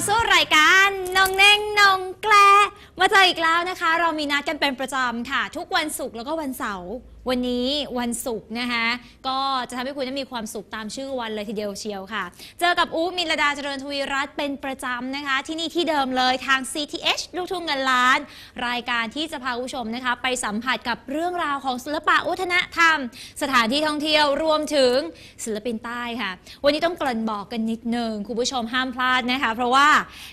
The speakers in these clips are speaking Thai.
าสู่รายการนองเน่งนองแกลมาเจออีกแล้วนะคะ เรามีนัดกันเป็นประจำค่ะ ทุกวันศุกร์แล้วก็วันเสาร์วันนี้วันศุกร์นะคะ ก็จะทำให้คุณได้มีความสุขตามชื่อวันเลยทีเดียวเชียวค่ะ เจอกับอูมินลดาเจริญทวีรัตน์เป็นประจำนะคะ ที่นี่ที่เดิมเลยทาง CTH ลูกทุ่งเงินล้าน รายการที่จะพาผู้ชมนะคะ ไปสัมผัสกับเรื่องราวของศิลปะวัฒนธรรม สถานที่ท่องเที่ยวรวมถึงศิลปินใต้ค่ะ วันนี้ต้องเกริ่นบอกกันนิดนึงคุณผู้ชมห้ามพลาดนะคะ เพราะว่า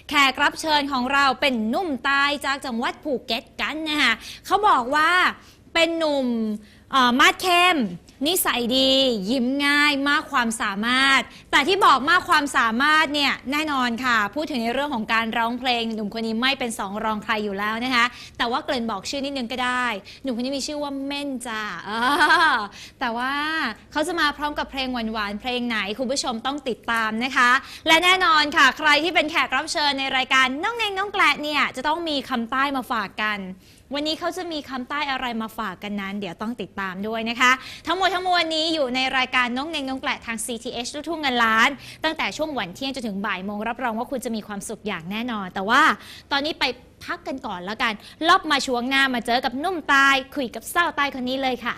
แขกรับเชิญของเราเป็นนุ่มใต้จากจังหวัดภูเก็ตกันนะคะเขาบอกว่าเป็นหนุ่ม เอ่อมาดเข้ม นิสัยดี ยิ้มง่ายมากความสามารถ แต่ที่บอกมากความสามารถเนี่ยแน่นอนค่ะ พูดถึงในเรื่องของการร้องเพลง หนุ่มคนนี้ไม่เป็นสองรองใครอยู่แล้วนะคะ แต่ว่าเกริ่นบอกชื่อนิดนึงก็ได้ หนุ่มคนนี้มีชื่อว่าเม่นจ้าเออแต่ว่าเขาจะมาพร้อมกับเพลงหวานๆเพลงไหนคุณผู้ชมต้องติดตามนะคะ และแน่นอนค่ะ ใครที่เป็นแขกรับเชิญในรายการน้องเนงน้องแกละเนี่ยจะต้องมีคำใต้มาฝากกัน วันนี้เขาจะมีคำใต้อะไรมาฝากกันนั้น เดี๋ยวต้องติดตามด้วยนะคะ ทั้งหมดทั้งมวลนี้อยู่ในรายการน้องเนงน้องแกละทาง CTH ลูกทุ่งเงินล้าน ตั้งแต่ช่วงวันเที่ยงจนถึงบ่ายโมงรับรองว่าคุณจะมีความสุขอย่างแน่นอน แต่ว่าตอนนี้ไปพักกันก่อนแล้วกัน รอบมาช่วงหน้ามาเจอกับนุ่มตาย คุยกับเศร้าใต้คนนี้เลยค่ะ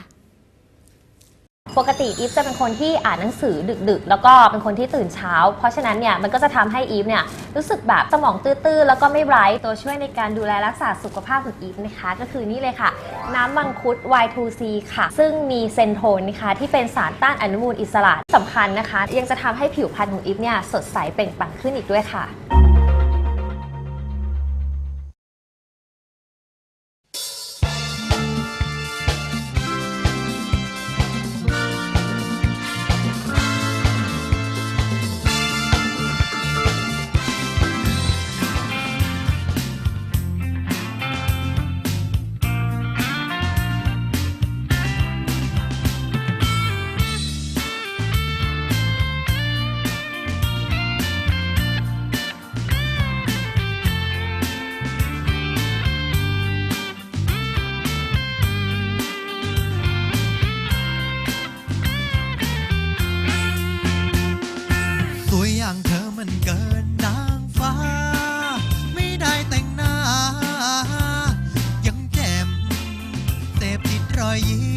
ปกติอีฟจะเป็นคนที่อ่านหนังสือดึกๆ แล้วก็เป็นคนที่ตื่นเช้า เพราะฉะนั้นเนี่ยมันก็จะทำให้อีฟเนี่ยรู้สึกแบบสมองตื้อๆ แล้วก็ไม่ไร้ตัวช่วยในการดูแลรักษาสุขภาพของอีฟนะคะ ก็คือนี่เลยค่ะ น้ำมังคุด Y2C ค่ะ ซึ่งมีเซนโทนนะคะที่เป็นสารต้านอนุมูลอิสระที่สำคัญนะคะ ยังจะทำให้ผิวพรรณของอีฟเนี่ยสดใสเปล่งปลั่งขึ้นอีกด้วยค่ะ พติ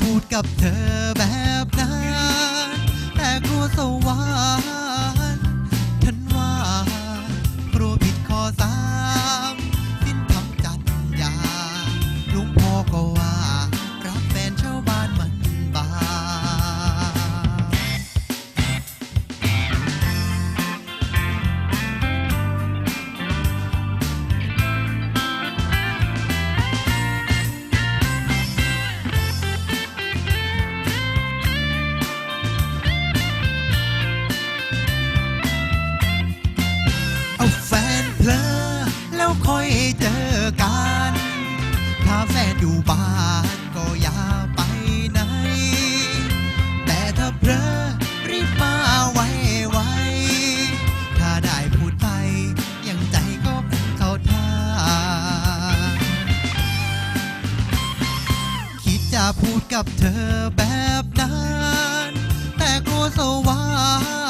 พูดกับเธอแบบนั้นแต่กลัวสวรร กับเธอแบบนั้น แต่กลัวสวรร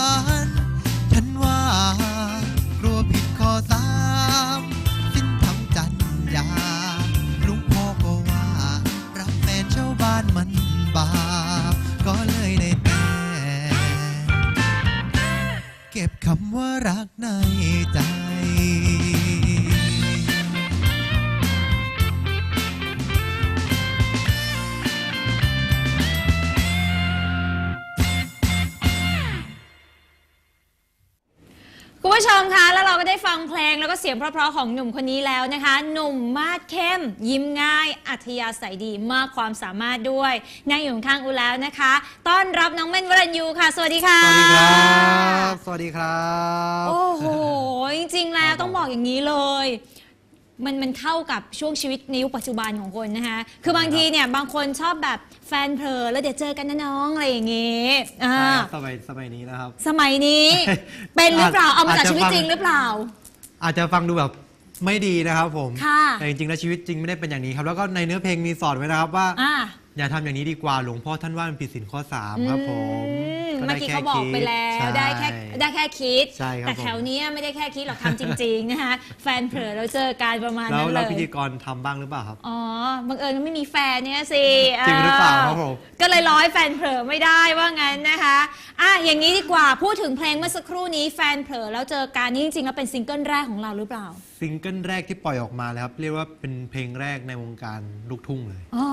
งแล้วก็เสียงเพราะๆของหนุ่มคนนี้แล้วนะคะ หนุ่มมาดเข้ม ยิ้มง่าย อัธยาศัยดีมากความสามารถด้วยนั่งอยู่ข้างอูแล้วนะคะ ต้อนรับน้องเม่นวรัญยูค่ะ สวัสดีค่ะ สวัสดีครับ สวัสดีครับ โอ้โห จริงๆ แล้วต้องบอกอย่างนี้เลย มันมันเข้ากับช่วงชีวิตในยุคปัจจุบันของคนนะคะ คือบางทีเนี่ยบางคนชอบแบบแฟนเพลอแล้วเดี๋ยวเจอกันนะน้องอะไรอย่างงี้อ่าใช่ครับสมัยสมัยนี้นะครับ สมัยนี้ เป็นหรือเปล่า เอามาจากอาจจะชีวิตฟังจริงหรือเปล่า อาจจะฟังดูแบบไม่ดีนะครับผม ค่ะ แต่จริงๆแล้วชีวิตจริงไม่ได้เป็นอย่างนี้ครับ แล้วก็ในเนื้อเพลงมีสอนไว้นะครับว่า อ่า อย่าทำอย่างนี้ดีกว่าหลวงพ่อท่านว่ามันผิดศีลข้อ3ครับผมอืมก็เมื่ได้อกี้แค่เขาบอกไปแล้วคิได้แค่ใช่ได้แค่คิด ใช่ครับแต่แถวเนี้ยไม่ได้แค่คิดหรอกทำจริง ๆ นะคะแฟนเผลอแล้วเจอการประมาณแล้วนั้นเลแล้วพิยธีกรทำบ้างหรือเปล่าครับ อ๋อบังเอิญมันไม่มีแฟนเนี่ยสิจริงหรือเปล่าครับผม ก็เลยร้อยแฟนเผลอไม่ได้ว่างั้นนะคะอะอย่างนี้ดีกว่าพูดถึงเพลงเมื่อสักครู่นี้แฟนเผลอแล้วเจอการนี่จริงๆแล้วเป็นซิงเกิลแรกของเราหรือเปล่า ซิงเกิลแรกที่ปล่อยออกมาเลยครับ เรียกว่าเป็นเพลงแรกในวงการลูกทุ่งเลย อ๋อ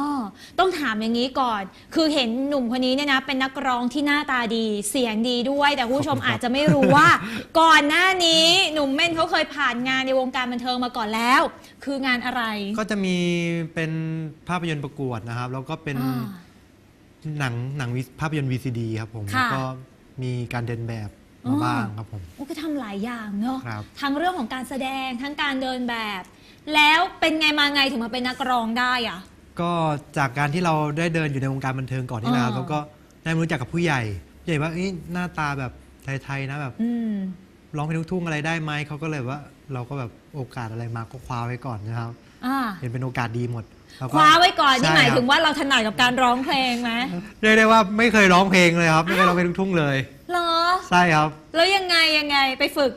ต้องถามอย่างนี้ก่อน คือเห็นหนุ่มคนนี้เนี่ยนะ เป็นนักร้องที่หน้าตาดี เสียงดีด้วย แต่คุณผู้ชมขอบคุณครับอาจจะไม่รู้ว่า ก่อนหน้านี้หนุ่มเม่นเขาเคยผ่านงานในวงการบันเทิงมาก่อนแล้ว คืองานอะไรก็จะมีเป็นภาพยนตร์ประกวดนะครับ แล้วก็เป็นอ่า หนังหนังวิภาพยนตร์ VCD ครับผม ค่ะแล้วก็มีการเดินแบบอ๋มาอ บ้างครับผม โอ้ก็ทำหลายอย่างเนาะ ครับ ทั้งเรื่องของการแสดง ทั้งการเดินแบบ แล้วเป็นไงมาไงถึงมาเป็นนักร้องได้อะ ก็จากการที่เราได้เดินอยู่ในวงการบันเทิงก่อนที่แล้วอ่า แล้วก็ได้มารู้จักกับผู้ใหญ่ผู้ใหญ่ว่าเอ้ยหน้าตาแบบไทยๆนะแบบอืม ร้องเพลงลูกทุ่งอะไรได้ไหมเขาก็เลยว่าเราก็แบบโอกาสอะไรมาก็คว้าไว้ก่อนนะครับ อ่าเห็นเป็นโอกาสดีหมดแล้ก็คว้าไว้ก่อนนี่ใช่หมายครับถึงว่าเราถนัดกับการร้องเพลงไหมเรียกได้ว่าไม่เคยร้องเพลงเลยครับ ไม่เคยร้องเพลงลูกทุ่งเลย เหรอ ใช่ครับ แล้วยังไงยังไงไปฝึก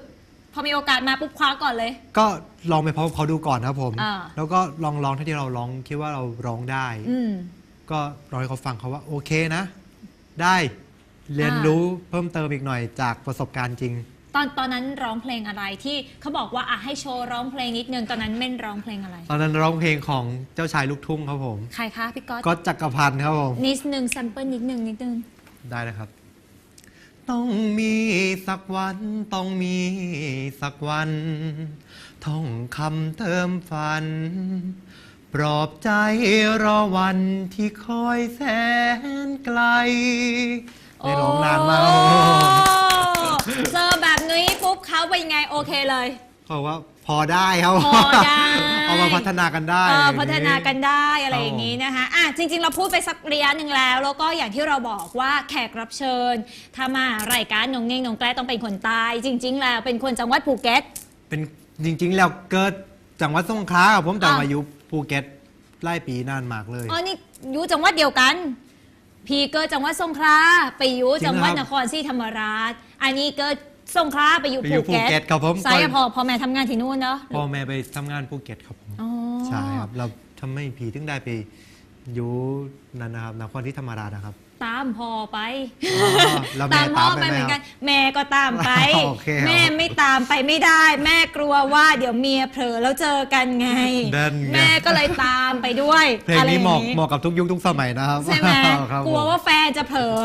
พอมีโอกาสมาปุ๊บคว้าก่อนเลย ก็ลองไปพร้อมเขาดูก่อนครับผม อ่า แล้วก็ลองร้องเท่าที่เราร้องคิดว่าเราร้องได้ อืม ก็ร้องให้เขาฟังเขาว่าโอเคนะ ได้เรียนรู้เพิ่มเติมอีกหน่อยจากประสบการณ์จริง ตอนตอนนั้นร้องเพลงอะไรที่เขาบอกว่าอะให้โชว์ร้องเพลงนิดนึงตอนนั้นเม่นร้องเพลงอะไร ตอนนั้นร้องเพลงของเจ้าชายลูกทุ่งครับผม ใครคะพี่ก๊อตก็จักรพันธ์ครับผม นิดนึงแซมเปิลนิดนึงนิดนึง ได้นะครับ ต้องมีสักวันต้องมีสักวัน ท่องคำเติมฝัน ปลอบใจรอวันที่คอยแสนไกลได้ร้องนานมาก โอ้เจอแบบนี้ปุ๊บเขาเป็นยังไงโอเคเลยเขา บอกว่าพอได้ครับพอได้เอามาพัฒนากันได้เอออย่างพัฒนากันได้อะไรอย่างนี้นี้นะคะอะจริง ๆ เราพูดไปสักระยะหนึ่งแล้ว แล้วก็อย่างที่เราบอกว่าแขกรับเชิญ ถ้ามารายการนงเง่งนงแกล้ต้องเป็นคนใตายจริง ๆ แล้วเป็นคนจังหวัดภูเก็ตเป็นจริง ๆ แล้วเกิดจังหวัดสงขลาครับผมแต่อะมาอยู่ภูเก็ตไล่ปีนานมากเลยอ๋อนี่อยู่จังหวัดเดียวกันพี่เกิดจังหวัดสงขลาไปอยู่จังหวัดนครศรีธรรมราช อันนี้เกิด สงขลาไปอยู่ไปอยู่ภูเก็ภูเก็ตตครับผมใช่พอพอแม่ทำงานที่นู่นเนาะพ่อแม่ไปทำงานภูเก็ตครับผมอ๋อใช่ครับเราทำให้ผีถึงได้ไปอยู่นั่นนะครับนครที่ธรรมราชนะครับ ตามพ่อไป อ๋อแล้วแม่ตามพ่อตามไปไปไหมเหมือนกันครับแม่ก็ตามไป โอเคครับ แม่ไม่ตามไปไม่ได้ แม่กลัวว่าเดี๋ยวเมียเผลอแล้วเจอกันไง นั่นไงแม่ก็เลยตามไปด้วยเพลงนี้เหมาะอะไรอย่งเหมาะกับทุกยุคทุกสมัยนะครับใช่ไหมครับกลัวผมว่าแฟนจะเผลอ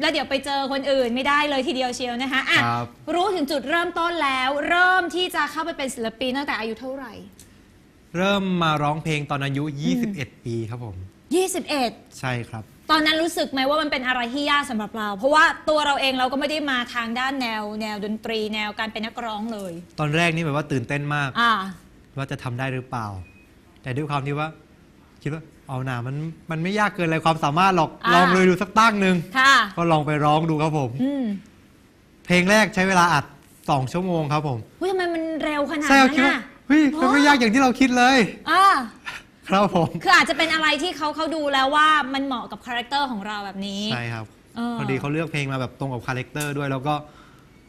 แล้วเดี๋ยวไปเจอคนอื่นไม่ได้เลยทีเดียวเชียวนะคะอะครับ รู้ถึงจุดเริ่มต้นแล้ว เริ่มที่จะเข้าไปเป็นศิลปินตั้งแต่อายุเท่าไหร่ เริ่มมาร้องเพลงตอนอายุ 21 ปีครับผม 21 ใช่ครับ ตอนนั้นรู้สึกไหมว่ามันเป็นอะไรที่ยากสำหรับเรา เพราะว่าตัวเราเองเราก็ไม่ได้มาทางด้านแนว แนวดนตรีแนวการเป็นนักร้องเลย ตอนแรกนี่แบบว่าตื่นเต้นมาก อ่า ว่าจะทำได้หรือเปล่า แต่ด้วยความที่ว่า คิดว่าเอาหนามันมันไม่ยากเกินเลยความสามารถหรอกอ่า ลองเลยดูสักตั้งหนึ่งค่ะ ก็ลองไปร้องดูครับผม อืมเพลงแรกใช้เวลาอัด 2 ชั่วโมงครับผม เฮ้ยทำไมมันเร็วขนาดใช่ครันั้บนคิดว่าน่ะ เฮ้ยมันไม่ยากอย่างที่เราคิดเลย อ่า ครับผม คืออาจจะเป็นอะไรที่เขาเขาดูแล้วว่ามันเหมาะกับคาแรคเตอร์ของเราแบบนี้ ใช่ครับ เออ พอดีเขาเลือกเพลงมาแบบตรงกับคาแรคเตอร์ด้วย แล้วก็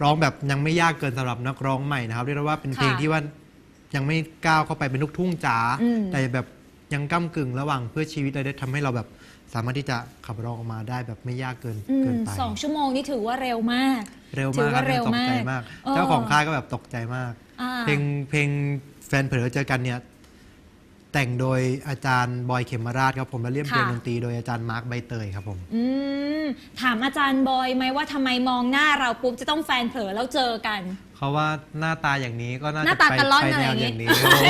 ร้องแบบยังไม่ยากเกินสำหรับนักร้องใหม่นะครับเรียกได้ว่าเป็นเพลงค่ะที่ว่ายังไม่ก้าวเข้าไปเป็นลูกทุ่งจ๋าอืม แต่แบบยังก้ากึ่งระหว่างเพื่อชีวิตเลยได้ทำให้เราแบบสามารถที่จะขับร้องออกมาได้แบบไม่ยากเกินอืเกิมนไป สองชั่วโมงนี่ถือว่าเร็วมาก เร็วถืมาอกคว่ารับเร็วตกใจมากมาก เออ เจ้าของค่ายก็แบบตกใจมาก อ่า เพลงเพลงแฟนเผลอเจอกันเนี่ย แต่งโดยอาจารย์บอยเขมราชครับผมและเรียบเรียงค่ะดนตรีโดยอาจารย์มาร์คใบเตยครับผมอืมถามอาจารย์บอยไหมว่าทำไมมองหน้าเราปุ๊บจะต้องแฟนเผลอแล้วเจอกัน เขาว่าหน้าตาอย่างนี้ก็น่าหน้าจะตาไปกระล่อนไปอะไรแนอวย่างองี้ย่างนี้ครับผม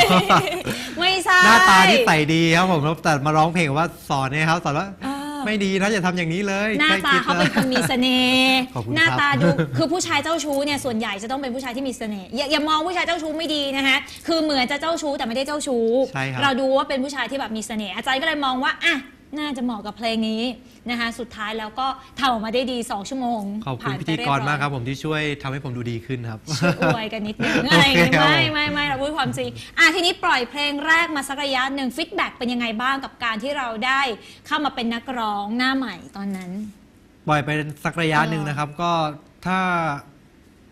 ไม่ใช่ หน้าตาที่ใส่ดีครับผมแต่มาร้องเพลงว่าสอนเนี่ยครับสอนว่าเออ ไม่ดีนะอย่าทำอย่างนี้เลยหน้าแค่ตาคิดเขาเป็นคนมีเสน่ห์ขอบคุณหน้าครับตาดูคือผู้ชายเจ้าชู้เนี่ยส่วนใหญ่จะต้องเป็นผู้ชายที่มีเสน่ห์อย่าอย่ามองผู้ชายเจ้าชู้ไม่ดีนะคะคือเหมือนจะเจ้าชู้แต่ไม่ได้เจ้าชู้ใช่ครับเราดูว่าเป็นผู้ชายที่แบบมีเสน่ห์อาจารย์ก็เลยมองว่าอะ น่าจะเหมาะกับเพลงนี้นะคะสุดท้ายแล้วก็ทำออกมาได้ดี 2 ชั่วโมงขอบคุณผ่านพิไปธีเยกบรอยมากครับผมที่ช่วยทำให้ผมดูดีขึ้นครับช่วยอวยกันนิดนึงอะไรอย่างงี้โอเคครับไม่ไม่ไม่เราพูดความจริงอะทีนี้ปล่อยเพลงแรกมาสักระยะหนึ่งฟีดแบ็กเป็นยังไงบ้างกับการที่เราได้เข้ามาเป็นนักร้องหน้าใหม่ตอนนั้น ปล่อยไปสักระยะเออหนึ่งนะครับก็ถ้า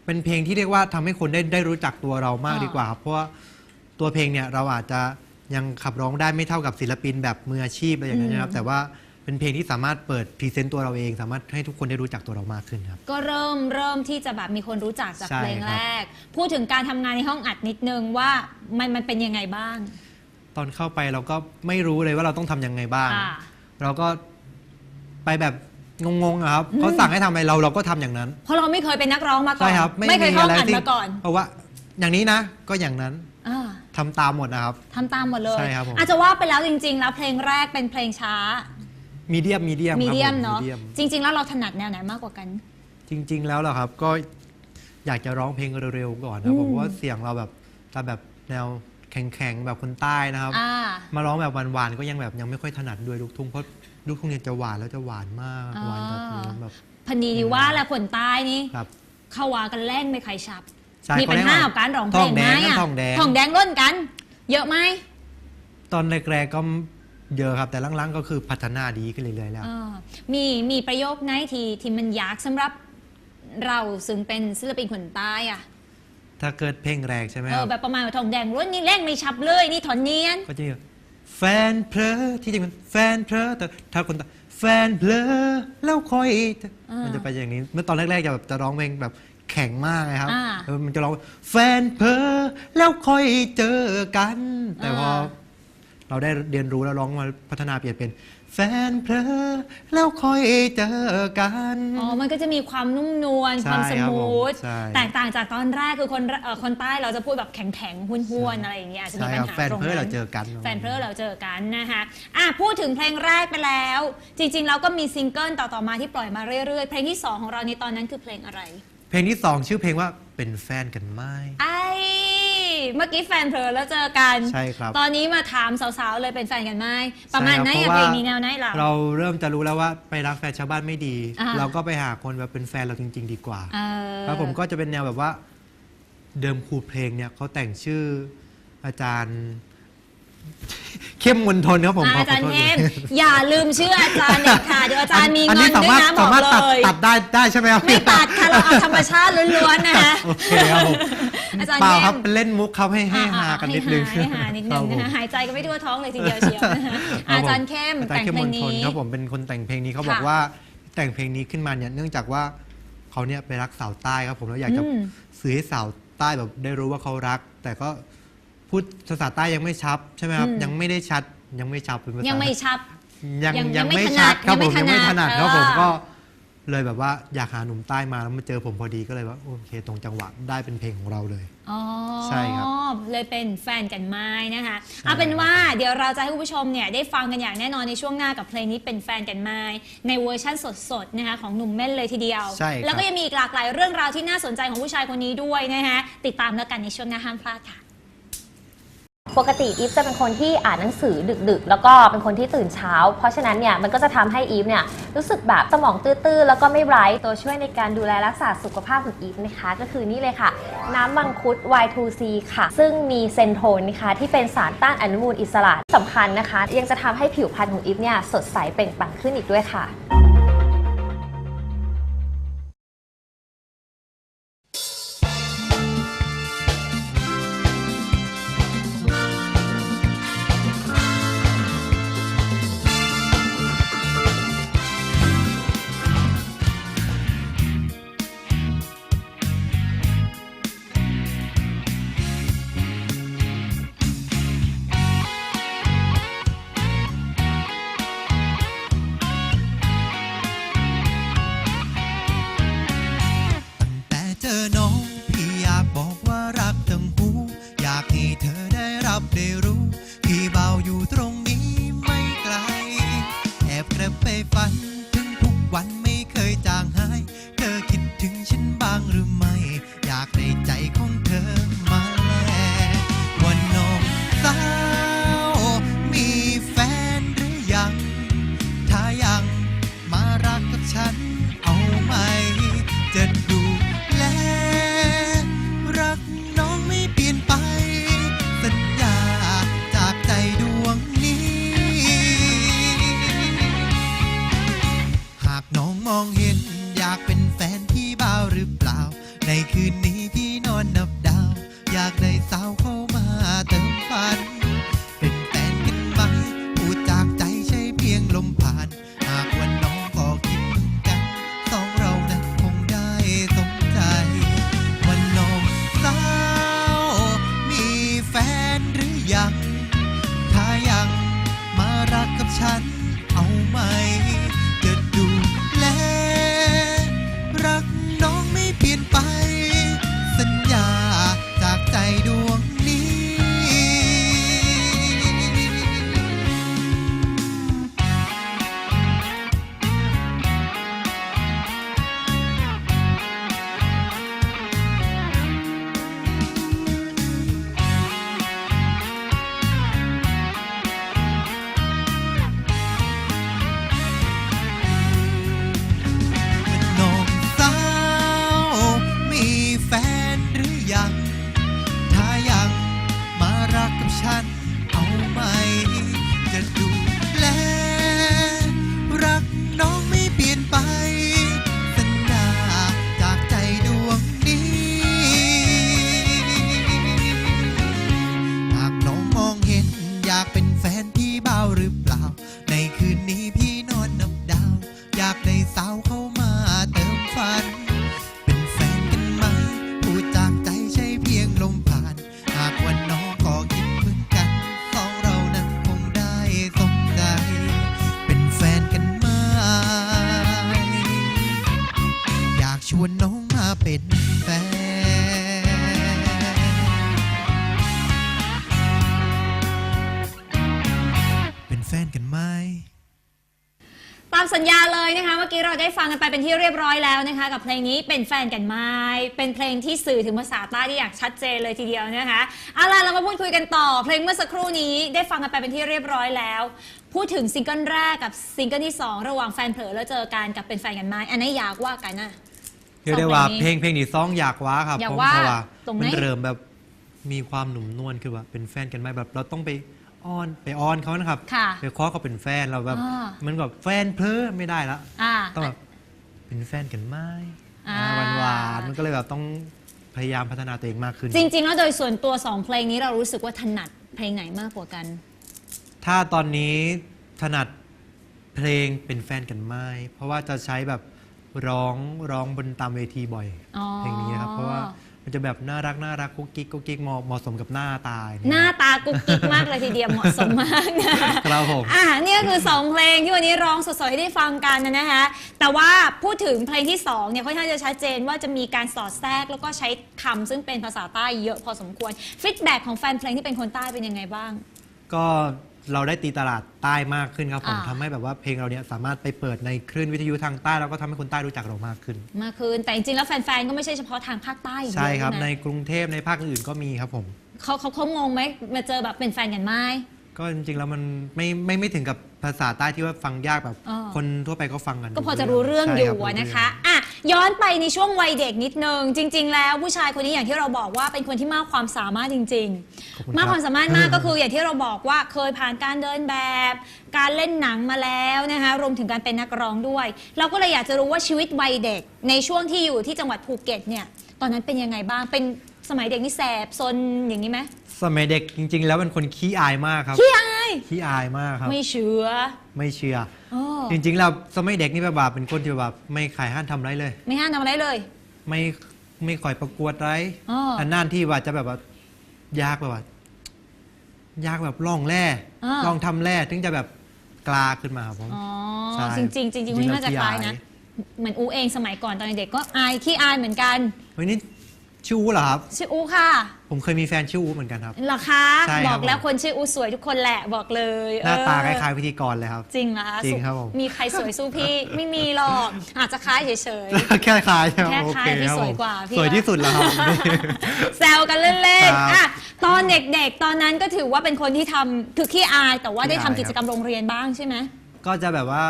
เป็นเพลงที่เรียกว่าทำให้คนได้ได้รู้จักตัวเรามากเออดีกว่าครับเพราะว่าตัวเพลงเนี่ยเราอาจจะ ยังขับร้องได้ไม่เท่ากับศิลปินแบบมืออาชีพอะไรอย่างเงี้ยนะครับ แต่ว่าเป็นเพลงที่สามารถเปิดพรีเซนต์ตัวเราเอง สามารถให้ทุกคนได้รู้จักตัวเรามากขึ้นครับ ก็เริ่มเริ่มที่จะแบบมีคนรู้จักจากใช่เพลงครับ แรก พูดถึงการทำงานในห้องอัดนิดนึงว่ามันมันเป็นยังไงบ้าง ตอนเข้าไปเราก็ไม่รู้เลยว่าเราต้องทำยังไงบ้างอ่าเราก็ไปแบบงงๆอะครับเขาสั่งให้ทำอะไรเราเราก็ทำอย่างนั้นเพราะเราไม่เคยเป็นนักร้องมาก่อใช่นครับไม่เคยเข้าห้องอัดที่มาก่อน เพราะว่าอย่างนี้นะก็อย่างนั้นอ่า ทำตามหมดนะครับ ทำตามหมดเลย ใช่ครับผม อาจจะว่าไปแล้วจริง ๆ แล้วเพลงแรกเป็นเพลงช้า มีเดียมมีเดียมมีครับเดียมผเนาะ medium จริง ๆ แล้วเราถนัดแนวไหนมากกว่ากัน จริง ๆ แล้วเหรอครับก็อยากจะร้องเพลงเร็วๆก่อนนะผมอืมว่าเสียงเราแบบถ้าแบบแนวแข็งๆแบบคนใต้นะครับ อ่า มาร้องแบบหวานๆก็ยังแบบยังไม่ค่อยถนัดด้วยลูกทุ่งเพราะลูกทุ่งเนี่ยจะหวานแล้วจะหวานมากอ๋อหวานแบบเนื้อแบบพันดีดีว่าแหละคนใต้นี่ ครับ เข้าวากันแร่งไม่ใครชับ ใช่มีปัญหาเขาเรียกว่ากับการร้องเพทลองงแดไหมงอะทองแดงทองแดงล้นกัน เยอะไหมตอนแรกๆก็เยอะครับแต่หลังๆก็คือพัฒนาดีขึ้นเรื่อยๆแล้วเออมีมีประโยคไหนที่ที่มันยากสำหรับเราซึ่งเป็นศิลปินคนใต้อะถ้าเกิดเพลงแรกใช่ไหมเอคอรับแบบประมาณว่าทองแดงล้นนี่แร่งไม่ชับเลยนี่ถอนเนียนก็จะมีแฟนเพลอที่จริงมันแฟนเพลอแต่ถ้าคนตาแฟนเพลอแล้วคอยอ่ามัมันจะไปอย่างนี้ เมื่อตอนแรกๆจะแบบจะร้องเพลงแบบ แข็งมากไงครับอ่าแล้วมันจะร้องแฟนเพลอแล้วคอยเจอกัน แต่พออา เราได้เรียนรู้แล้วร้องมาพัฒนาเปลี่ยนเป็น แฟนเพลอแล้วคอยเจอกัน อ๋อ มันก็จะมีความนุ่มนวล ใช่ความสครับมูผมทใช่ แตกต่างจากตอนแรกคือคนเอ่อคนใต้เราจะพูดแบบแข็งแข็งๆห้วนห้วนๆอะไรอย่างเงี้ยอาจจะมีใช่ปัญครับหาแฟนตรงเพลอนั้เรานเจอกัน แฟนเพลอเราเจอกันนะคะอะพูดถึงเพลงแรกไปแล้ว จริงๆเราก็มีซิงเกิลต่อๆมาที่ปล่อยมาเรื่อยๆ เพลงที่ 2 ของเราในตอนนั้นคือเพลงอะไร เพลงที่สองชื่อเพลงว่าเป็นแฟนกันไหม ไอ้เมื่อกี้แฟนเพลอแล้วเจอกัน ใช่ครับ ตอนนี้มาถามสาวๆเลยเป็นแฟนกันไหมประมาณไหนใช่อะครับเพลงพาะว่านี้แนวไหนล่ะ เราเริ่มจะรู้แล้วว่าไปรักแฟนชาวบ้านไม่ดี อ่าเราก็ไปหาคนแบบเป็นแฟนเราจริง ๆ ดีกว่า เออแล้วผมก็จะเป็นแนวแบบว่าเดิมครูเพลงเนี่ยเขาแต่งชื่ออาจารย์ เข้มมนทนครับผมขออาขอจารย์โทษเข้มอย่าลืมชื่ออาจารย์เด็ดขาดเดี๋ยวอาจารย์มีอันเงินี้นสาด้วยมารถนะบสาอกมารถตัดเลยตัดได้ได้ใช่ไหมครับไม่ตัดค่ะเราเอาธรรมชาติล้วนๆนะคะโอเคครับผมอาจารย์เปล่าเข้มครับเป็นเล่นมุกเขาให้ให้อ่หากันนิดนึงให้หานิดนึงครับผมนะคะหายใจก็ไม่ทั่วท้องเลยทีเดียวเชียวนะคะครับอาผมจารย์เข้มอาจารแต่ย์งเข้มเพลมงนทนี้นครับผมเป็นคนแต่งเพลงนี้เขาบอกค่ะว่าแต่งเพลงนี้ขึ้นมาเนี่ยเนื่องจากว่าเขาเนี่ยไปรักสาวใต้ครับผมแล้วอยากจะอืมสื่อให้สาวใต้แบบได้รู้ว่าเขารัก แต่ก็ พูดภาษาใต้ยังไม่ชัดใช่ไหมครับอืมยังไม่ได้ชัดยังไม่ชัดเป็นภาษายังไม่ชับ ยังยังยังไม่ไม่ถนัชัดดครับผมยัยังงไม่ไม่ถถนันัดดครับเออผมก็เลยแบบว่าอยากหาหนุ่มใต้มาแล้วมาเจอผมพอดีก็เลยว่าโอเคตรงจังหวะได้เป็นเพลงของเราเลย อ๋อใช่ครับเลยเป็นแฟนกันไหม้นะคะเอาเป็นว่าเดี๋ยวเราจะให้คุณผู้ชมเนี่ยได้ฟังกันอย่างแน่นอนในช่วงหน้ากับเพลงนี้เป็นแฟนกันไหม้ในเวอร์ชั่นสดๆนะคะของหนุ่มเม่นเลยทีเดียว ใช่ครับ แล้วก็ยังมีอีกหลากหลายเรื่องราวที่น่าสนใจของผู้ชายคนนี้ด้วยนะคะติดตามแล้วกันในช่วงหน้าห้ามพลาดค่ะ ปกติอีฟจะเป็นคนที่อ่านหนังสือดึกๆ แล้วก็เป็นคนที่ตื่นเช้า เพราะฉะนั้นเนี่ยมันก็จะทำให้อีฟเนี่ยรู้สึกแบบสมองตื้อๆ แล้วก็ไม่ไร้ตัวช่วยในการดูแลรักษาสุขภาพของอีฟนะคะ ก็คือนี่เลยค่ะ น้ำมังคุด Y2C ค่ะ ซึ่งมีเซนโทนนะคะที่เป็นสารต้านอนุมูลอิสระสำคัญนะคะ ยังจะทำให้ผิวพรรณของอีฟเนี่ยสดใสเปล่งปลั่งขึ้นอีกด้วยค่ะ ฉัน ได้ฟังกันไปเป็นที่เรียบร้อยแล้วนะคะ กับเพลงนี้เป็นแฟนกันไหมเป็นเพลงที่สื่อถึงภาษาใต้ที่อยากชัดเจนเลยทีเดียวนะคะเอาล่ะเรามาพูดคุยกันต่อ เพลงเมื่อสักครู่นี้ได้ฟังกันไปเป็นที่เรียบร้อยแล้ว พูดถึงซิงเกิลแรกกับซิงเกิลที่สองระหว่างแฟนเผลอแล้วเจอกันกับเป็นแฟนกันไหมอันนี้อยากว่ากันนะ เรียกได้ว่าสองเพเพลลงงนี้เพลงนี้ซ่องอยากว้าครับอยากผมว่าเพราะว่าตรงไหน มันเริ่มแบบมีความหนุ่มนวลคือว่าเป็นแฟนกันไหมแบบเราต้องไป อ้อนไปอ้อนเขานะครับ ค่ะไปขอเขาเป็นแฟนเราแบบอ่าเหมันแบบแฟนเพลอไม่ได้ละอ่าต้องแบบเป็นแฟนกันไหมอ่า หวานหวานๆมันก็เลยแบบต้องพยายามพัฒนาตัวเองมากขึ้น จริงๆแล้วโดยส่วนตัวสองเพลงนี้เรารู้สึกว่าถนัดเพลงไหนมากกว่ากัน ถ้าตอนนี้ถนัดเพลงเป็นแฟนกันไหมเพราะว่าจะใช้แบบร้องร้องบนตามเวทีบ่อย อ๋อ เพลงนี้นะครับ เพราะว่า มันจะแบบน่ารักน่ารักกุ๊กกิ๊กกุ๊กกิ๊กเหมาะเหมาะสมกับหน้าตาอย่งหเงี้ยน้าตากุ๊กกิ๊กมากเลยทีเดียวเหมาะสมมากนะครับผม อะนี่ก็คือ 2 เพลงที่วันนี้ร้องสดๆให้ได้ฟังกันนะคะ แต่ว่าพูดถึงเพลงที่2เนี่ยค่อนข้างจะชัดเจนว่าจะมีการสอดแทรกแล้วก็ใช้คำซึ่งเป็นภาษาใต้เยอะพอสมควรฟีดแบ็ของแฟนเพลงที่เป็นคนใต้เป็นยังไงบ้าง ก็ เราได้ตีตลาดใต้มากขึ้นครับผมอ่า ทำให้แบบว่าเพลงเราเนี่ยสามารถไปเปิดในคลื่นวิทยุทางใต้แล้วก็ทำให้คนใต้รู้จักเรามากขึ้น มากขึ้นแต่จริงๆแล้วแฟนๆ ก็ไม่ใช่เฉพาะทางภาคใต้อย่างเดีใช่ยวครับใช่ไหในมกรุงเทพในภาคอื่นๆก็มีครับผม เขาเขาเขางงไหมมาเจอแบบเป็นแฟนกันไหม ก็จริงๆแล้วมันไม่ไม่ไม่ถึงกับภาษาใต้ที่ว่าฟังยากแบบอ่าคนทั่วไปก็ฟังกันก็พอจะรู้เรื่องใช่อยู่รับอะนะคะรู้เรื่องอะย้อนไปในช่วงวัยเด็กนิดนึง จริง ๆ แล้วผู้ชายคนนี้อย่างที่เราบอกว่าเป็นคนที่มากความสามารถจริง ขอบคุณๆ มากรับ ความสามารถมากก็คืออย่างที่เราบอกว่าเคยผ่านการเดินแบบ การเล่นหนังมาแล้วนะคะรวมถึงการเป็นนักร้องด้วย เราก็เลยอยากจะรู้ว่าชีวิตวัยเด็ก ในช่วงที่อยู่ที่จังหวัดภูเก็ตเนี่ยตอนนั้นเป็นยังไงบ้างเป็นสมัยเด็กนี่แสบซนอย่างนี้ไหม สมัยเด็กจริง ๆ แล้วเป็นคนขี้อายมากครับ ขี้อาย ขี้อายมากครับ ไม่เชื่อไม่เชื่ออ้อจริงๆแล้วสมัยเด็กนี่แบบว่าเป็นคนที่แบบไม่ขายห้านทำไรเลย ไม่ห้ามทำอะไรเลย ไม่ไม่ค่อยประกวดไรอ๋ออั นนั่นที่ว่าจะแบบว่ายากแบบว่ายากแบบล่องแร่อ่าลองทำแร่ถึงจะแบบกล้าขึ้นมาครับผม อ๋อใช่จริงๆจริงๆจริงๆคุณน่าจะแล้วคล้ายขี้นะอาย เหมือนอูเองสมัยก่อนตอนเด็กก็อายขี้อายเหมือนกันเฮ้ยนี่ ชื่ออูเหรอครับ ชื่ออูค่ะผมเคยมีแฟนชื่ออูเหมือนกันครับ เหรอคะใช่ครับ บอกแล้วคนชื่ออูสวยทุกคนแหละบอกเลยหน้าตาคเออล้ายๆพิธีกรเลยครับจริงเหรอคะจริงครับผม มีใครสวยสู้พี่ ไม่มีหรอกอาจจะคล้ายเฉย แค่คล้ายใช่ไหมแค่โอคล้ายเคพี่ครับสวยผมกว่าพี่สวยที่สุดแล้วครับ ๆ แซวกันเล่นครับๆอะตอนเด็กๆ ตอนนั้นก็ถือว่าเป็นคนที่ทำคือขี้อาย แต่ว่าได้ทำขี้อาย กิจกรรมโรงเรียนบ้างใช่ไหม ก็จะแบบว่า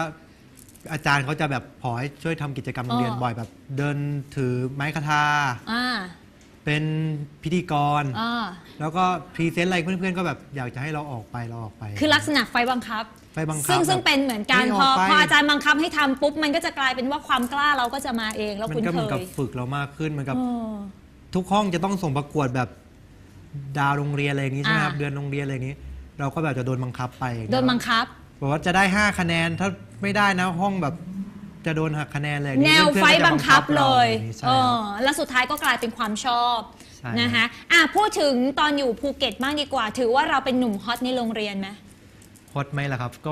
อาจารย์เขาจะแบบขอให้ช่วยทำกิจกรรมโรงเรียนอ๋อ บ่อยแบบ เดินถือไม้คทา อ่า เป็นพิธีกร อ่าแล้วก็พรีเซนต์อะไรเพื่อนๆ ก็แบบอยากจะให้เราออกไปเราออกไปคือลักษณะไฟบังคับไปบังคับซึ่งซึ่งแบบเป็นเหมือนกันไม่พอออกไปพออาจารย์บังคับให้ทำปุ๊บมันก็จะกลายเป็นว่าความกล้าเราก็จะมาเองแล้วมัคุณก็เหเคมือนกับยฝึกเรามากขึ้นเหมือนกับ เออ ทุกห้องจะต้องส่งประกวดแบบดาวโรงเรียนอะไรอย่างนี้ใช่ไหมครับอ่า เดือนโรงเรียนอะไรอย่างนี้ เราก็แบบจะโดนบังคับไปอย่างโดเงี้ยนบังคับ บอกว่าจะได้ 5 คะแนนถ้าไม่ได้นะห้องแบบ จะโดนหักคะแนนอะไรอย่างแนนี้วเพื่อนๆไฟก็จะบังคับราเลยอย่างนี้ใช่เอครับอแล้วสุดท้ายก็กลายเป็นความชอบใช่นะคะอะพูดถึงตอนอยู่ภูเก็ตบ้างดีกว่า ถือว่าเราเป็นหนุ่มฮอตในโรงเรียนไหมฮอตไหมล่ะครับ ก็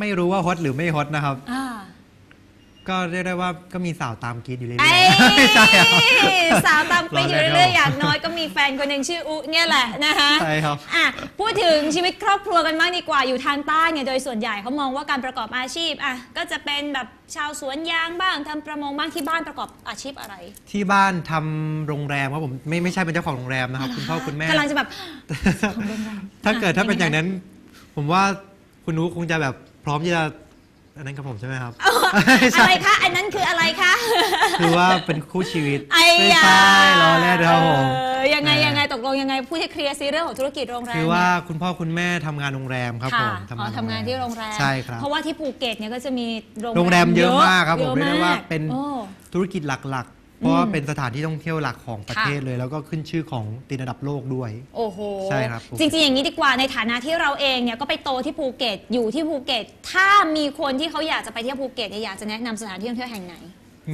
ไม่รู้ว่าฮอตหรือไม่ฮอตนะครับอ่า ก็เรียกได้ว่าก็มีสาวตามกรีดอยู่เรื่อยไอ้ๆ ไม่ใช่ครับ สาวตามไปอยู่รอเล่นเรื่อยๆครับอย่างน้อยก็มีแฟนคนหนึ่งชื่ออุเนี่ยแหละนะคะใช่ครับ อะพูดถึงชีวิตครอบครัวกันบ้างดีกว่าอยู่ทางใต้เนี่ยโดยส่วนใหญ่เขามองว่าการประกอบอาชีพอะก็จะเป็นแบบชาวสวนยางบ้างทำประมงบ้างที่บ้านประกอบอาชีพอะไรที่บ้านทำโรงแรมครับผมไม่ไม่ใช่เป็นเจ้าของโรงแรมนะครับ คุณพ่อคุณแม่ กำลังจะแบบถ้าเกิดถ้าเป็นยัองไงย่างนั้น ผมว่าคุณนุคงจะแบบพร้อมที่จะ อันนั้นกับผมใช่ไหมครับ อะไรคะ อันนั้นคืออะไรคะ คือว่าเป็นคู่ชีวิตไอ้ไม่ยาใช่รอเล่นครับผมเออยังไงแหมยังไงตกลงยังไงพูดให้เคลียร์ซีเรื่องของธุรกิจโรงแรมคือว่าเนี่ยคุณพ่อคุณแม่ทำงานโรงแรมครับผค่ะมอ๋อทำงานที่โรงแรมใช่ครับ เพราะว่าที่ภูเก็ตเนี่ยก็จะมีโรงแรมเยอะมากครับผมเยอะเรียกได้ว่าเป็น โอ้ ธุรกิจหลักๆ เพราะว่าเป็นสถานที่ท่องเที่ยวหลักของประค่ะเทศเลยแล้วก็ขึ้นชื่อของติดอันดับโลกด้วย โอ้โหใช่ครับผม จริงๆอย่างนี้ดีกว่าในฐานะที่เราเองเนี่ยก็ไปโตที่ภูเก็ตอยู่ที่ภูเก็ต ถ้ามีคนที่เขาอยากจะไปเที่ยวภูเก็ตเนี่ยอยากจะแนะนำสถานที่ท่องเที่ยวแห่งไหน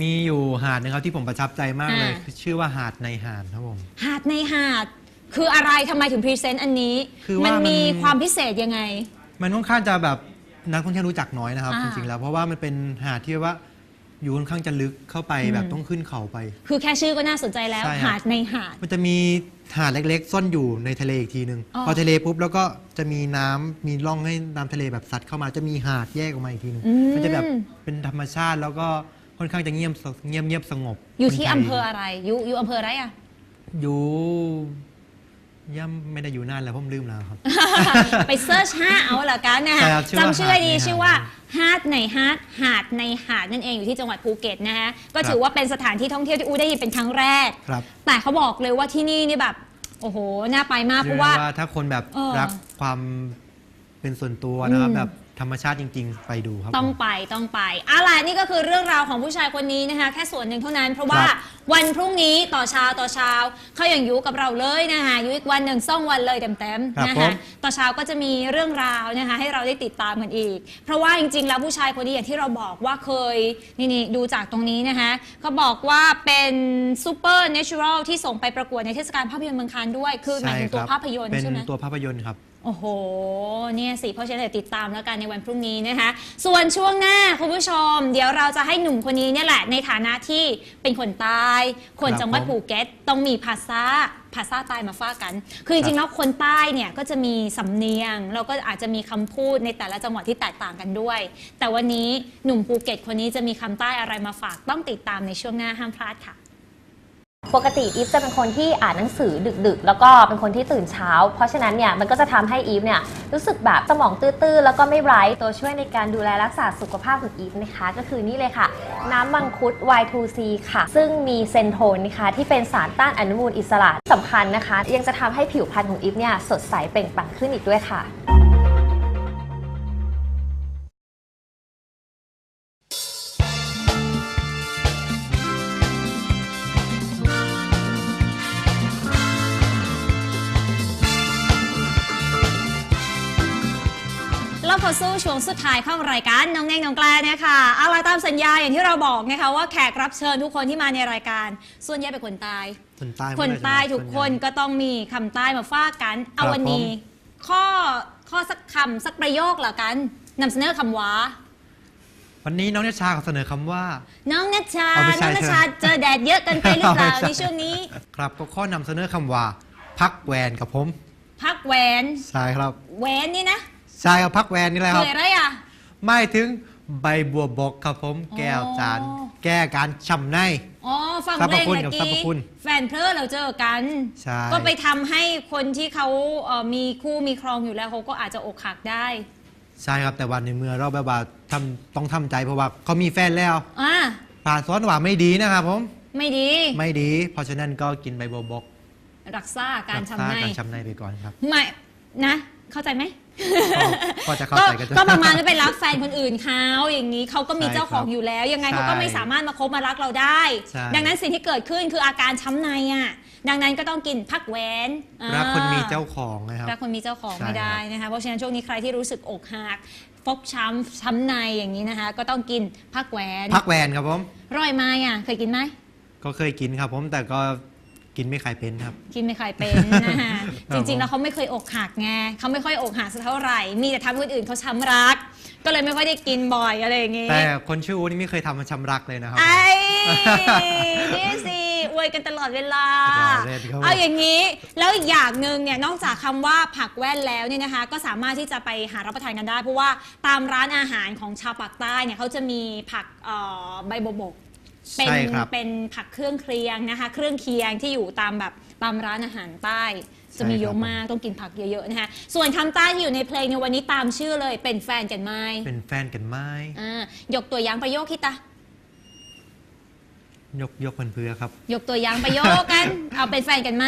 มีอยู่หาดหนึงครับที่ผมประทับใจมากเลยอ่า คือชื่อว่าหาดในหาดครับผม หาดในหาด คืออะไรทำไมถึงพรีเซนต์อันนี้ คือว่ามัมัน มีมันความพิเศษยังไง มันค่อนข้างจะแบบนักท่องเที่ยวรู้จักน้อยนะครับ อ่าจริงๆแล้วเพราะว่ามันเป็นหาดที่ว่า อยู่ค่อนข้างจะลึกเข้าไปแบบต้องขึ้นเขาไป คือแค่ชื่อก็น่าสนใจแล้ว ใช่ครับ หาดในหาด มันจะมีหาดเล็กๆ ซ่อนอยู่ในทะเลอีกทีหนึ่งอ๋อ พอทะเลปุ๊บแล้วก็จะมีน้ำมีร่องให้น้ำทะเลแบบซัดเข้ามาจะมีหาดแยกออกมาอีกทีหนึ่งอืมมันจะแบบเป็นธรรมชาติแล้วก็ค่อนข้างจะเงียบสเงียบเงียบสงบอยู่ที่ป็นไทอำเภออะไร อยู่อยู่อำเภออะไรอะ อยู่ ย่ำไม่ได้อยู่นานแล้วผมลืมแล้วครับ ไปเซิร์ชห้าเอาละกันนะใช่คะครับชื่อว่าจำชื่อให้ดีหาดในหาดชื่อว่าหาดในหาดหาดในหาดนั่นเองอยู่ที่จังหวัดภูเก็ตนะฮะก็ถือว่าเป็นสถานที่ท่องเที่ยวที่อู้ได้ยินเป็นครั้งแรก ครับ แต่เขาบอกเลยว่าที่นี่นี่แบบ โอ้โหน่าไปมากเพเรียกราะว่าได้ว่าถ้าคนแบบเออรักความเป็นส่วนตัวนะครับ อืมแบบ ธรรมชาติจริง ๆ ไปดูครับ ต้องผมไปต้องไปอะไรนี่ก็คือเรื่องราวของผู้ชายคนนี้นะคะ แค่ส่วนหนึ่งเท่านั้น เพราะว่าครับวันพรุ่งนี้ต่อเช้าต่อเช้าเขาอย่างอยู่กับเราเลยนะคะอยู่อีกวันหนึ่งซ่องวันเลยเต็มครับๆนะผคะม ต่อเช้าก็จะมีเรื่องราวนะคะ ให้เราได้ติดตามกันอีก เพราะว่าจริง ๆ แล้วผู้ชายคนนี้อย่างที่เราบอกว่าเคยนี่นี่ดูจากตรงนี้นะคะเขาบอกว่าเป็นซูเปอร์เนเชอรัลที่ส่งไปประกวดในเทศกาลภาพยนตร์เมืองคานด้วย คือหมายถึงตัวใช่ครับภาพยนตร์เป็นใช่ไหม ตัวภาพยนตร์ครับ โอ้โห เนี่ยสิ เพราะฉะนั้นเดี๋ยวติดตามแล้วกันในวันพรุ่งนี้นะคะ ส่วนช่วงหน้าคุณผู้ชม เดี๋ยวเราจะให้หนุ่มคนนี้เนี่ยแหละในฐานะที่เป็นคนใต้คนจังหวัดภูเก็ตต้องมีภาษาภาษาใต้มาฟ้ากัน คือจริงๆแล้วคนใต้เนี่ยก็จะมีสำเนียง แล้วก็อาจจะมีคำพูดในแต่ละจังหวัดที่แตกต่างกันด้วย แต่วันนี้หนุ่มภูเก็ตคนนี้จะมีคำใต้อะไรมาฝากต้องติดตามในช่วงหน้าห้ามพลาดค่ะ ปกติอีฟจะเป็นคนที่อ่านหนังสือดึกๆ แล้วก็เป็นคนที่ตื่นเช้า เพราะฉะนั้นเนี่ยมันก็จะทำให้อีฟเนี่ยรู้สึกแบบสมองตื้อๆ แล้วก็ไม่ไร้ตัวช่วยในการดูแลรักษาสุขภาพของอีฟนะคะ ก็คือนี่เลยค่ะ น้ำมังคุด Y2C ค่ะ ซึ่งมีเซนโทนนะคะที่เป็นสารต้านอนุมูลอิสระสำคัญนะคะ ยังจะทำให้ผิวพรรณของอีฟเนี่ยสดใสเปล่งปลั่งขึ้นอีกด้วยค่ะ สู่ช่วงสุดท้ายของรายการน้องแนงน้องแกลเนี่ยค่ะอะไรตามสัญญาอย่างที่เราบอกนะคะว่าแขกรับเชิญทุกคนที่มาในรายการ ส่วนใหญ่เป็นคนใตาย คนใต้หมดคนเลยใต้ใช่ไหมทุกคนก็ต้องมีคำใต้มาฟากกัน เอาครับวันนี้ผมข้อข้อสักคำสักประโยคละกันนำเสนอคำว่าวันนี้น้องเนชชาขอเสนอคำว่า น้องนัชชา เอาไม่ใช่น้องนัชใช่ชาไหมเจอแดดเยอะเกันไปหรือเปล่าเอาไม่ใช่ ในช่วงนี้ ครับก็ข้อนำเสนอคำว่า พักแวนกับผมพักแหวนใช่ครับ แหวนนี่นะ ใช่ครับพักแวนนี่แหละคคืรับออะไรอะ ไม่ถึงใบบัวบกครับผมแก้วจาน อ๋อ แก้การช่ำใน อ๋อฟังสรรเพพลงคุณเมื่อกับสรรพกี้คุณแฟนเพลอเราเจอกัน ใช่ ก็ไปทำให้คนที่เขาเอ่อมีคู่มีครองอยู่แล้วเขาก็อาจจะอกหักได้ ใช่ครับแต่วันในเมื่อเราแบบว่าทำต้องทำใจเพราะว่าเขามีแฟนแล้วอ่าผ่าซ้อนหวานไม่ดีนะครับผมไม่ดี ไม่ดี เพราะฉะนั้นก็กินใบบัวบกรักษาการรัษทำในการช้ำในไปก่อนครับ ไม่นะ เข้าใจไหม ก็จะเข้าก็ใจกันก็ประมาณว่าไปรักแฟนคนอื่นเขาอย่างนี้เขาก็มีใช่เจ้าของครับอยู่แล้ว ยังไงใช่เขาก็ไม่สามารถมาคบมารักเราได้ใช่ดังนั้นสิ่งที่เกิดขึ้นคืออาการช้ำในอะดังนั้นก็ต้องกินพักแหวนอ่ารักคนมีเจ้าของนะครับรักคนมีเจ้าของใช่ไม่ได้นะคะเพราะฉะนั้นช่วงนี้ใครที่รู้สึกอกหักฟกช้ำช้ำในอย่างนี้นะคะ ก็ต้องกินพักแหวนพักแวนครับผมร่อยไหมอะเคยกินไหมก็เคยกินครับผมแต่ก็ กินไม่ใครเป็นครับ กินไม่เคยเป็นนะคะครัจบริงๆแล้วเขาไม่เคยอกหักไงเขาไม่ค่อยอกหักสักเท่าไหร่ มีแต่ทำให้คนอื่นเขาช้ำรัก ก็เลยไม่ค่อยได้กินบ่อยอะไรอย่างงี้แต่คนชื่ออูนี่ไม่เคยทำมาชำรักเลยนะครับไอ้นี่สิอวยกันตลอดเวลาตลอดเวลาครับเอาอย่างนี้แล้วอีกอย่างหนึ่งเนี่ยนอกจากคำว่าผักแว่นแล้วเนี่ยนะคะ ก็สามารถที่จะไปหารับประทานกันได้ เพราะว่าตามร้านอาหารของชาวปากใต้เนี่ยเขาจะมีผักเอ่อใบโบก เป็นใช่ครับ เป็นผักเครื่องเคียงนะคะ เครื่องเคียงที่อยู่ตามแบบตามร้านอาหารใต้ จะมีเยอะมากต้องกินผักเยอะๆนะคะ ส่วนคำใต้ที่อยู่ในเพลงในวันนี้ตามชื่อเลย เป็นแฟนกันไหมเป็นแฟนกันไหมอ่ายกตัวอย่างประโยคที่ตะยกยกเพื่อๆครับ ยกตัวอย่างประโยคกัน เอาเป็นแฟนกันไหม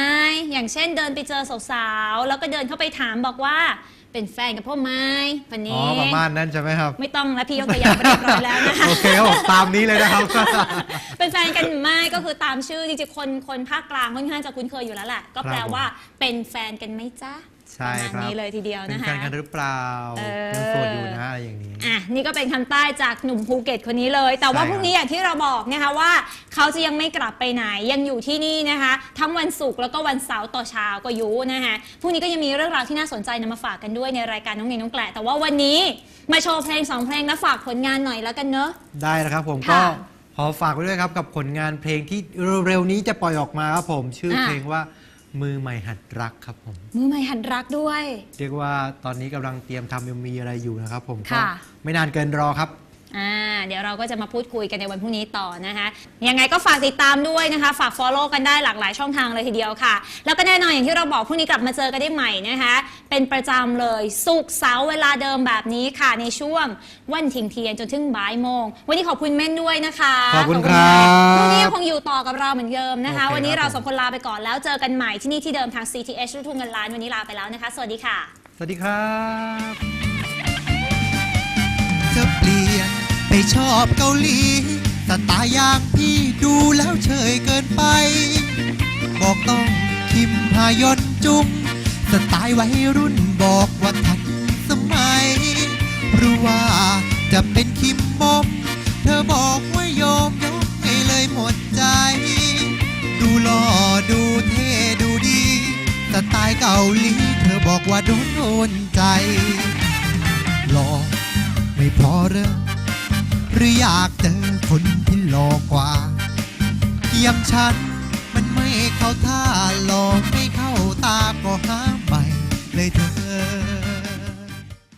อย่างเช่นเดินไปเจอสาวๆแล้วก็เดินเข้าไปถามบอกว่า เป็นแฟนกับพ่อไหม้วันอ๋อนี้ ประมาณนั้นใช่ไหมครับไม่ต้องแล้วพี่ยกตัวอย่างไปเรียบร้อยแล้วนะคะ โอเคครับผมตามนี้เลยนะครับ เป็นแฟนกันไหมก็คือตามชื่อจริงๆคนคนภาคกลางค่อนข้างจะคุ้นเคยอยู่แล้วแหละก็แปลครับผม ว่าเป็นแฟนกันไหมจ๊ะ ใช่ประมาณครับนี้เลยทีเดียวเป็นนะคะ แฟนกันหรือเปล่าเออ ยังโสดอยู่นะอะไรอย่างนี้ อะนี่ก็เป็นคำใต้จากหนุ่มภูเก็ตคนนี้เลย แต่ว่าใช่พรุ่งนี้อย่างที่เราบอกนะคะว่า เขาจะยังไม่กลับไปไหนยังอยู่ที่นี่นะคะ ทั้งวันศุกร์แล้วก็วันเสาร์ต่อเช้าก็อยู่นะคะพรุ่งนี้ก็ยังมีเรื่องราวที่น่าสนใจนำมาฝากกันด้วยในรายการน้องเนยน้องแกละแต่ว่าวันนี้มาโชว์เพลงสองเพลงแล้วฝากผลงานหน่อยแล้วกันเนอะ ได้นะครับผมค่ะก็ขอฝากไว้ด้วยครับกับผลงานเพลงที่เร็วๆนี้จะปล่อยออกมาครับผม ชื่อค่ะเพลงว่า มือใหม่หัดรักครับผม มือใหม่หัดรักด้วย เรียกว่าตอนนี้กำลังเตรียมทำยังมีอะไรอยู่นะครับผมก็ค่ะ ไม่นานเกินรอครับ อ่าเดี๋ยวเราก็จะมาพูดคุยกันในวันพรุ่งนี้ต่อนะคะ ยังไงก็ฝากติดตามด้วยนะคะ ฝาก Follow กันได้หลากหลายช่องทางเลยทีเดียวค่ะ แล้วก็แน่นอนอย่างที่เราบอกพรุ่งนี้กลับมาเจอกันได้ใหม่นะคะ เป็นประจำเลยสุกร์เสาร์เวลาเดิมแบบนี้ค่ะในช่วงวันทิ้งเทียนจนถึงบ่ายโมง วันนี้ขอบคุณเม่นด้วยนะคะขอบคุณมากครับพรุ่งนี้ยังคงอยู่ต่อกับเราเหมือนเดิมนะคะ โอเควันนี้เราครับผมสองคนลาไปก่อนแล้วเจอกันใหม่ที่นี่ที่เดิมทาง CTH ลูกทุ่งเงินล้านวันนี้ลาไปแล้วนะคะ สวัสดีค่ะ สวัสดีครับ ไปชอบเกาหลีสไตล์อย่างพี่ดูแล้วเฉยเกินไป บอกต้องคิมฮายอนจุงสไตล์วัยรุ่นบอกว่าทันสมัย หรือว่าจะเป็นคิมบอมเธอบอกว่ายอมยกให้เลยหมดใจ ดูหล่อดูเท่ดูดีสไตล์เกาหลีเธอบอกว่าโดนโดนใจหล่อไม่พอเหรอง หรืออยากเจอคนที่หลอกกว่าอยังฉันมันไม่เข้าท่าหลอกไม่เข้าตาก็หาใหม่เลยเธอ